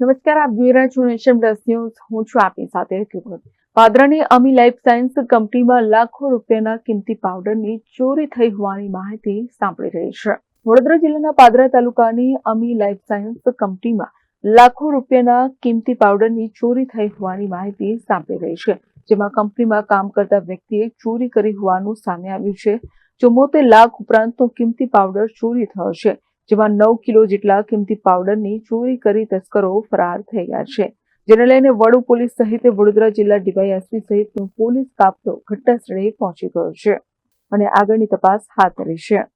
નમસ્કાર, આપ જોઈ રહ્યા છો નેશન પ્લસ ન્યૂઝ. હું છું આપની સાથે પાદરાની અમી લાઈફ સાયન્સ કંપનીમાં લાખો રૂપિયાના કિંમતી પાવડરની ચોરી થઈ હોવાની માહિતી સાંભળી રહી છે. વડોદરા જિલ્લાના પાદરા તાલુકાની અમી લાઈફ સાયન્સ કંપનીમાં લાખો રૂપિયાના કિંમતી પાવડરની ચોરી થઈ હોવાની માહિતી સાંભળી રહી છે. જેમાં કંપનીમાં કામ કરતા વ્યક્તિએ ચોરી કરી હોવાનું સામે આવ્યું છે. ચુમ્મોતેર લાખ ઉપરાંતનો કિંમતી પાવડર ચોરી થયો છે. જેમાં નવ કિલો જેટલા કિંમતી પાવડરની ચોરી કરી તસ્કરો ફરાર થઈ ગયા છે. જેને લઈને વડુ પોલીસ સહિત વડોદરા જિલ્લા ડીવાયએસપી સહિતનો પોલીસ કાફલો ઘટનાસ્થળે પહોંચી ગયો છે. અને આગળની તપાસ હાથ ધરી છે.